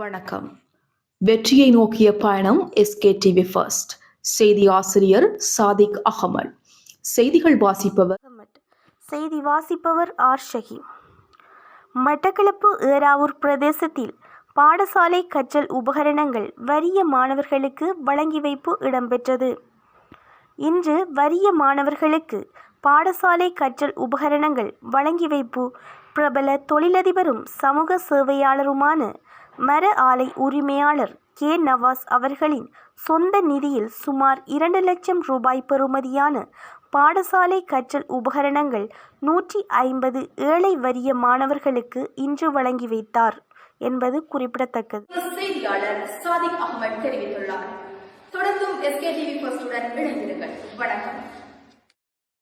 வணக்கம். வெற்றியை நோக்கிய பயணம் எஸ்கே டிவி ஃபர்ஸ்ட் செய்தி ஆசிரியர் சாதிக் அகமது. செய்திகள் வாசிப்பவர் செய்தி வாசிப்பவர் ஆர் ஷஹீம். மட்டக்களப்பு ஏறாவூர் பிரதேசத்தில் பாடசாலை கற்றல் உபகரணங்கள் வறிய மாணவர்களுக்கு வழங்கி வைப்பு இடம்பெற்றது. இன்று வறிய மாணவர்களுக்கு பாடசாலை கற்றல் உபகரணங்கள் வழங்கி வைப்பு பிரபல தொழிலதிபரும் சமூக சேவையாளருமான மர ஆலை உரிமையாளர் கே. நவாஸ் அவர்களின் சொந்த நிதியில் சுமார் இரண்டு லட்சம் ரூபாய் பெறுமதியான பாடசாலை கற்றல் உபகரணங்கள் நூற்றி ஐம்பது ஏழை வறிய மாணவர்களுக்கு இன்று வழங்கி வைத்தார் என்பது குறிப்பிடத்தக்கது. செய்தியாளர் சாதிக் அகமது தெரிவித்துள்ளார். தொடர்ந்தும் எஸ்கே டிவி வணக்கம்.